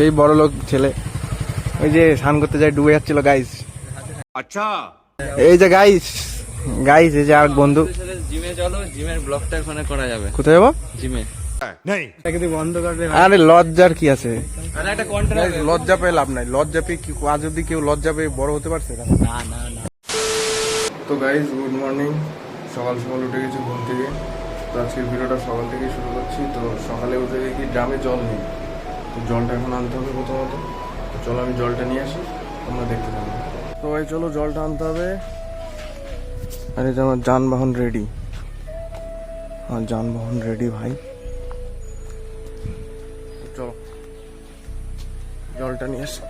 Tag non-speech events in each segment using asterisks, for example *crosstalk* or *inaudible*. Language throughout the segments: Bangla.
সেই বড় লোক ছেলে। ওই যে স্নান করতে যায় ডুবে যাচ্ছিল গাইস আচ্ছা। এই যে গাইস গাইস এই যে আর বন্ধু। জিমে চলো জিমের ব্লগটা ওখানে করা যাবে। কোথায় যাব? জিমে। আরে লজ্জার কি আছে? লজ্জা পেয়ে লাভ নাই। লজ্জা পেয়ে কি আজ যদি কেউ লজ্জা পেয়ে বড় হতে পারছে? না তো গাইজ গুড মর্নিং সকাল সকাল উঠে গেছি ঘুম থেকে। তো আজকের ভিডিওটা সকাল থেকে শুরু করছি। তো সকালে উঠে দেখি ড্রামে জল নেই। তো জলটা এখন আনতে হবে প্রথমত। তো চলো আমি জলটা নিয়ে আসি তোমরা দেখতে পাবো তো ভাই চলো জলটা আনতে হবে। আর এই যে আমার যানবাহন রেডি আমার যানবাহন রেডি ভাই। চলো জলটা নিয়ে আসি।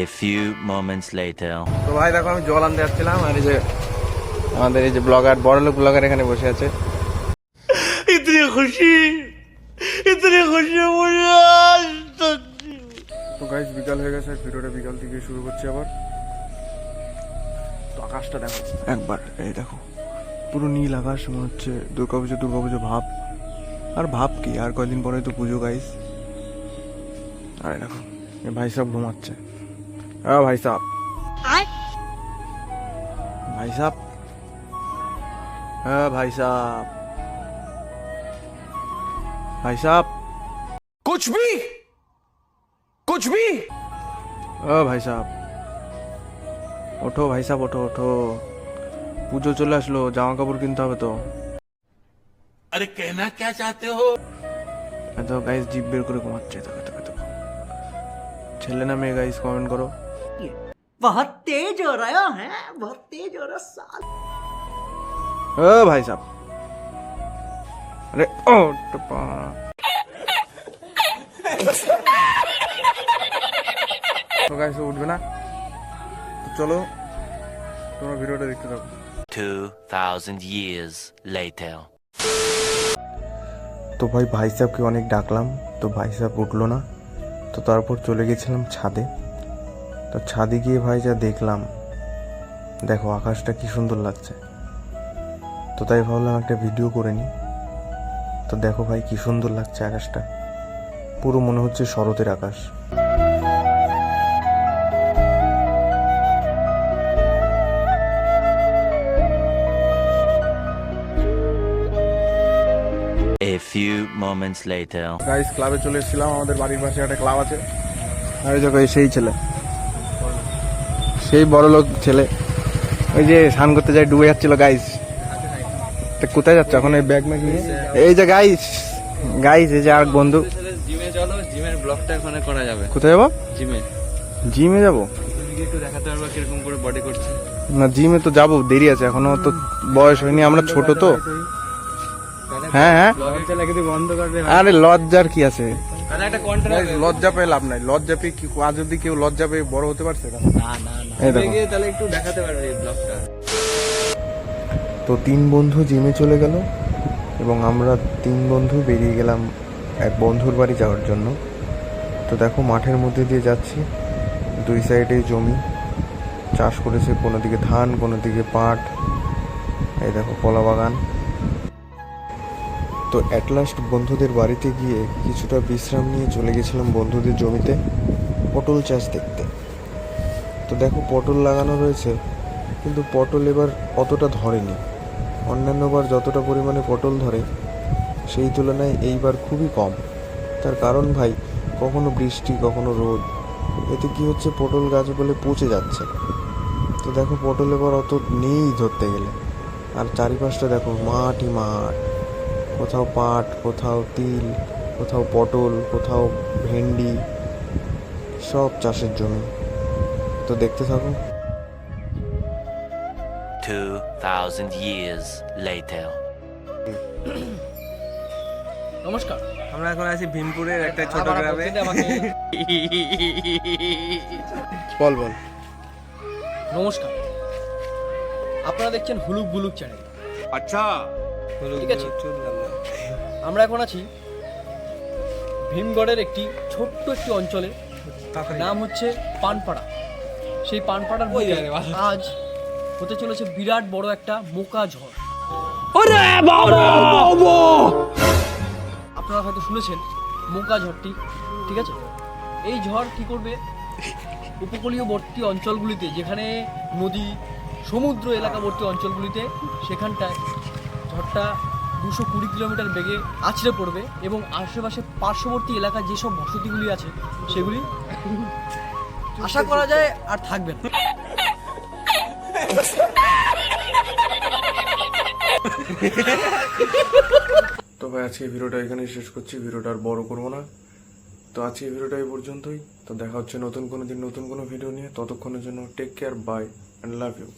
A few moments later. তো ভাই দেখো আমি জল আনতে যাচ্ছিলাম আর এই যে আমাদের এই যে ব্লগার বড়লোক ব্লগার এখানে বসে আছে। खुशी इतनी खुशी मुझे आज तक তো গাইজ বিকাল হয়ে গেছে ভিডিওটা বিকাল থেকে শুরু করছি আবার তো আকাশটা দেখো একবার এই দেখো পুরো নীল আকাশ মনে হচ্ছে দুর্গাপুজো দুর্গাপুজো ভাব আর ভাব কি আর কয়দিন পরে তো পুজো গাইস আর এই দেখো এ ভাই সাহেব ঘুমাচ্ছে হ্যাঁ ভাই সাহেব ভাই সাহেব হ্যাঁ ভাই সাহেব ভাই সাহেব कुछ भी कुछ भी ও ভাই সাহেব ওঠো ভাই সাহেব ওঠো ওঠো পুজো চলে আসলো জামা কাপড় কিনতে হবে তো अरे कहना क्या चाहते हो এত গাইস জিপ বের করে ঘুমাচ্ছে দেখো দেখো দেখো ছেলে না মেয়ে গাইস কমেন্ট করো बहुत तेज हो रहा है बहुत तेज हो रहा साल ও ভাই সাহেব আরে ও টপা তো গাইস উঠবে না। তো চলো তোমরা ভিডিওটা দেখতে থাকো। 2000 years later. তো ভাই ভাই সাহেবকে অনেক ডাকলাম তো ভাই সাহেব উঠল না। তো তারপর চলে গেছিলাম ছাদে। তো ছাদে গিয়ে ভাই যা দেখলাম দেখো আকাশটা কি সুন্দর লাগছে। তো তাই ভাবলাম একটা ভিডিও করে নিই। তো দেখো ভাই কি সুন্দর লাগছে আকাশটা। পুরো মনে হচ্ছে শরতের আকাশ। A few moments later. Guys ক্লাবে চলে এসেছিলাম আমাদের বাড়ির পাশে একটা ক্লাব আছে। আর এই দেখো সেই ছেলে। সেই বড় লোক ছেলে। ওই যে স্নান করতে যায় ডুবে যাচ্ছিল গাইস তা কোথায় যাচ্ছে এখন এই ব্যাগ ম্যাগ নিয়ে? এই যে গাইস গাইস এই যে আর বন্ধু। জিমে চলো জিমের ব্লগটা ওখানে করা যাবে। কোথায় যাব? জিমে। জিমে যাব? তুমি একটু দেখাতে পারবা কীরকম করে বডি করছে? না জিমে তো যাব দেরি আছে এখনও তো বয়স হয়নি আমরা ছোট তো। হ্যাঁ হ্যাঁ। বন্ধ করবে আরে লজ্জার কি আছে? আর একটা কন্ট্রাক্ট লজ্জা পেয়ে লাভ নাই লজ্জা পেয়ে কি আজ অব্দি কেউ লজ্জা পেয়ে বড় হতে পারছে না। না না না। এই দেখো। তাহলে একটু দেখাতে পারবে এই ব্লগটা তো তিন বন্ধু জিমে চলে গেল এবং আমরা তিন বন্ধু বেরিয়ে গেলাম এক বন্ধুর বাড়ি যাওয়ার জন্য। তো দেখো মাঠের মধ্যে দিয়ে যাচ্ছি। দুই সাইডে জমি। চাষ করেছে কোনো দিকে ধান, কোনো দিকে পাট। এই দেখো কলা বাগান। তো অ্যাট লাস্ট বন্ধুদের বাড়িতে গিয়ে কিছুটা বিশ্রাম নিয়ে চলে গেছিলাম বন্ধুদের জমিতে পটল চাষ দেখতে। তো দেখো পটল লাগানো রয়েছে, কিন্তু পটল এবার অতটা ধরেনি। অন্যান্যবার যতটা পরিমাণে পটল ধরে, সেই তুলনায় এইবার খুবই কম। তার কারণ ভাই, কখনো বৃষ্টি, কখনো রোদ। এতে কি হচ্ছে, পটল গাছ বলে পচে যাচ্ছে। তো দেখো, পটল এবার অত নেই ধরতে গেলে। আর চারিপাশটা দেখো মাঠই মাঠ। কোথাও পাট, কোথাও তিল, কোথাও পটল, কোথাও ভেন্ডি, সব চাষের জমি। তো দেখতে থাকো। thousand years later. *clears throat* নমস্কার। আমরা এখন আছি ভীমপুরের একটা ছোট গ্রামে। *laughs* বল বল। নমস্কার। আপনারা দেখছেন হুলুক বুলুক চ্যানেল। আচ্ছা। ঠিক আছে? আমরা এখন আছি ভীমগড়ের একটি ছোট্ট একটি অঞ্চলে। নাম হচ্ছে পানপাড়া। সেই পানপাড়ার আজ হতে চলেছে বিরাট বড় একটা মোকা ঝড়। আপনারা হয়তো শুনেছেন মোকা ঝড়টি ঠিক আছে? এই ঝড় কি করবে? উপকূলীয়বর্তী অঞ্চলগুলিতে যেখানে নদী সমুদ্র এলাকাবর্তী অঞ্চলগুলিতে সেখানটায় ঝড়টা দুশো কুড়ি কিলোমিটার বেগে আছড়ে পড়বে এবং আশেপাশে পার্শ্ববর্তী এলাকার যেসব বসতিগুলি আছে সেগুলি আশা করা যায় আর থাকবে না। তো ভাই, আজকে ভিডিওটা এখানে শেষ করছি। ভিডিওটা আর বড় করব না। তো আজকে ভিডিওটা এই পর্যন্তই। তো দেখা হচ্ছে নতুন কোনো দিন, নতুন কোনো ভিডিও নিয়ে। ততক্ষণের জন্য take care bye and love you